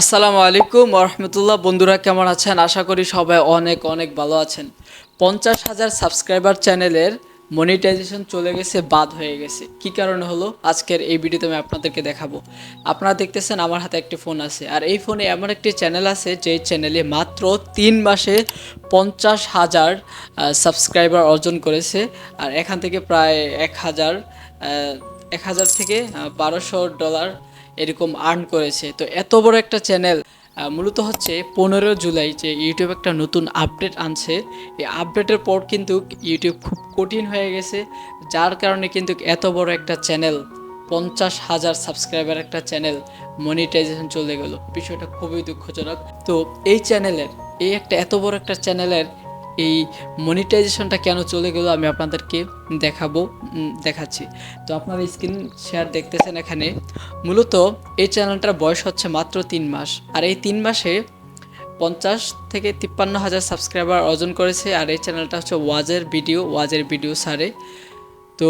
আসসালামু আলাইকুম রহমতুল্লাহ। বন্ধুরা, কেমন আছেন? আশা করি সবাই অনেক অনেক ভালো আছেন। পঞ্চাশ হাজার সাবস্ক্রাইবার চ্যানেলের মনিটাইজেশন চলে গেছে, বাদ হয়ে গেছে। কি কারণে হলো? আজকের এই ভিডিওতে আমি আপনাদেরকে দেখাবো। আপনারা দেখতেছেন আমার হাতে একটি ফোন আছে। আর এই ফোনে এমন একটি চ্যানেল আছে, যে চ্যানেলে মাত্র তিন মাসে পঞ্চাশ হাজার সাবস্ক্রাইবার অর্জন করেছে। আর এখান থেকে প্রায় এক হাজার এক হাজার থেকে বারোশো ডলার এরকম আর্ন করেছে। তো এত বড় একটা চ্যানেল মূলত হচ্ছে পনেরো জুলাই যে ইউটিউব একটা নতুন আপডেট আনছে। এই আপডেটের পর কিন্তু ইউটিউব খুব কঠিন হয়ে গেছে, যার কারণে কিন্তু এত বড় একটা চ্যানেল পঞ্চাশ হাজার সাবস্ক্রাইবার একটা চ্যানেল মনিটাইজেশন চলে গেল। বিষয়টা খুবই দুঃখজনক। তো এই চ্যানেলের এই একটা এত বড় একটা চ্যানেলের এই মনিটাইজেশনটা কেন চলে গেল আমি আপনাদেরকে দেখাবো দেখাচ্ছি। তো আপনারা স্ক্রিন শেয়ার দেখতেছেন এখানে। মূলত এই চ্যানেলটার বয়স হচ্ছে মাত্র তিন মাস। আর এই তিন মাসে পঞ্চাশ থেকে তিপ্পান্ন হাজার সাবস্ক্রাইবার অর্জন করেছে। আর এই চ্যানেলটা হচ্ছে ওয়াজের ভিডিও ওয়াজের ভিডিও সারে। তো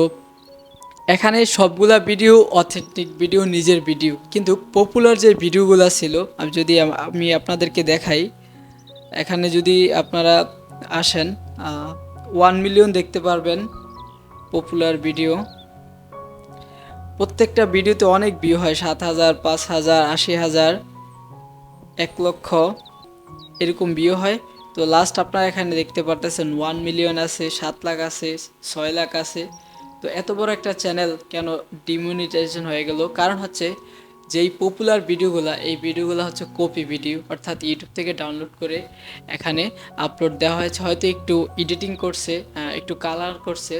এখানে সবগুলা ভিডিও অথেন্টিক ভিডিও, নিজের ভিডিও। কিন্তু পপুলার যে ভিডিওগুলো ছিল, আমি যদি আমি আপনাদেরকে দেখাই, এখানে যদি আপনারা আসেন। ওয়ান মিলিয়ন দেখতে পারবেন পপুলার ভিডিও প্রত্যেকটা ভিডিওতে অনেক ভিউ হয়, সাত হাজার, পাঁচ হাজার, আশি হাজার, এক লক্ষ এরকম ভিউ হয়। তো লাস্ট আপনারা এখানে দেখতে পারতেছেন ওয়ান মিলিয়ন আছে, সাত লাখ আছে, ছয় লাখ আছে। তো এত বড় একটা চ্যানেল কেন ডিমনিটাইজেশন হয়ে গেল? কারণ হচ্ছে যেই পপুলার ভিডিওগুলো এই ভিডিওগুলো হচ্ছে কপি ভিডিও অর্থাৎ ইউটিউব থেকে ডাউনলোড করে এখানে আপলোড দেওয়া হয়েছে। হয়তো একটু এডিটিং করছে একটু কালার করছে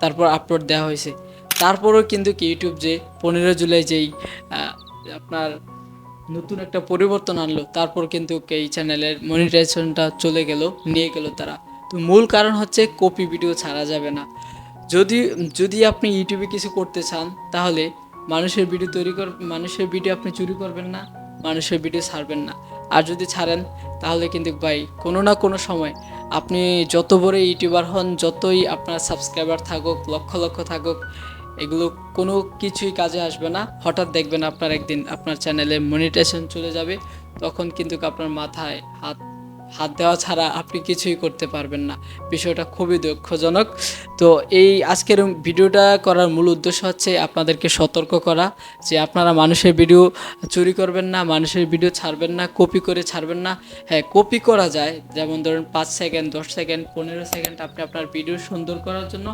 তারপর আপলোড দেওয়া হয়েছে। তারপরেও কিন্তু ইউটিউব যে পনেরো জুলাই যেই আপনার নতুন একটা পরিবর্তন আনলো, তারপর কিন্তু এই চ্যানেলের মনিটাইজেশনটা চলে গেল, নিয়ে গেল তারা। তো মূল কারণ হচ্ছে কপি ভিডিও ছাড়া যাবে না। যদি যদি আপনি ইউটিউবে কিছু করতে চান, তাহলে মানুষের ভিডিও তৈরি কর, মানুষের ভিডিও আপনি চুরি করবেন না, মানুষের ভিডিও ছাড়বেন না। আর যদি ছাড়েন, তাহলে কিন্তু ভাই, কোনো না কোনো সময় আপনি যত বড় ইউটিউবার হন, যতই আপনার সাবস্ক্রাইবার থাকুক, লক্ষ লক্ষ থাকুক, এগুলো কোনো কিছুই কাজে আসবে না। হঠাৎ দেখবেন আপনার একদিন আপনার চ্যানেলে মনিটেশন চলে যাবে, তখন কিন্তু আপনার মাথায় হাত হাত দেওয়া ছাড়া আপনি কিছুই করতে পারবেন না। বিষয়টা খুবই দুঃখজনক। তো এই আজকের ভিডিওটা করার মূল উদ্দেশ্য হচ্ছে আপনাদেরকে সতর্ক করা যে আপনারা মানুষের ভিডিও চুরি করবেন না, মানুষের ভিডিও ছাড়বেন না, কপি করে ছাড়বেন না। হ্যাঁ কপি করা যায়। যেমন ধরুন পাঁচ সেকেন্ড, দশ সেকেন্ড, পনেরো সেকেন্ড আপনি আপনার ভিডিও সুন্দর করার জন্য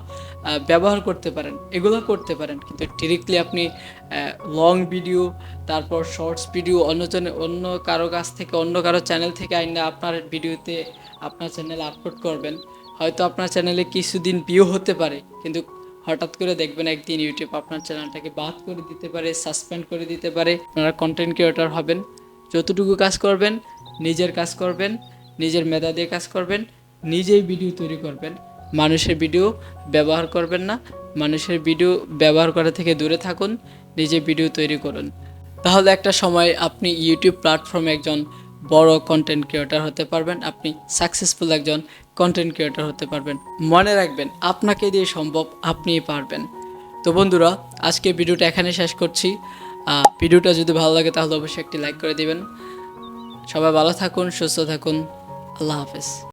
ব্যবহার করতে পারেন। এগুলো করতে পারেন। কিন্তু ডিরেক্টলি আপনি লং ভিডিও তারপর শর্টস ভিডিও অন্যজনে অন্য কারও কাছ থেকে, অন্য কারও চ্যানেল থেকে আইনা আপনার ভিডিওতে আপনার চ্যানেল আপলোড করবেন। হয়তো আপনার চ্যানেলে কিছুদিন ভিউ হতে পারে, কিন্তু হঠাৎ করে দেখবেন একদিন ইউটিউব আপনার চ্যানেলটাকে বাদ করে দিতে পারে সাসপেন্ড করে দিতে পারে, আপনারা কন্টেন্ট ক্রিয়েটর হবেন। যতটুকু কাজ করবেন, নিজের কাজ করবেন, নিজের মেধা দিয়ে কাজ করবেন, নিজেই ভিডিও তৈরি করবেন। মানুষের ভিডিও ব্যবহার করবেন না, মানুষের ভিডিও ব্যবহার করা থেকে দূরে থাকুন, নিজে ভিডিও তৈরি করুন। তাহলে একটা সময় আপনি ইউটিউব প্ল্যাটফর্মে একজন বড় কন্টেন্ট ক্রিয়েটর হতে পারবেন, আপনি সাকসেসফুল একজন কন্টেন্ট ক্রিয়েটর হতে পারবেন। মনে রাখবেন, আপনাকে দিয়ে সম্ভব আপনি পারবেন। তো বন্ধুরা, আজকে ভিডিওটা এখানে শেষ করছি। ভিডিওটা যদি ভালো লাগে তাহলে অবশ্যই একটি লাইক করে দিবেন। সবাই ভালো থাকুন, সুস্থ থাকুন। আল্লাহ হাফেজ।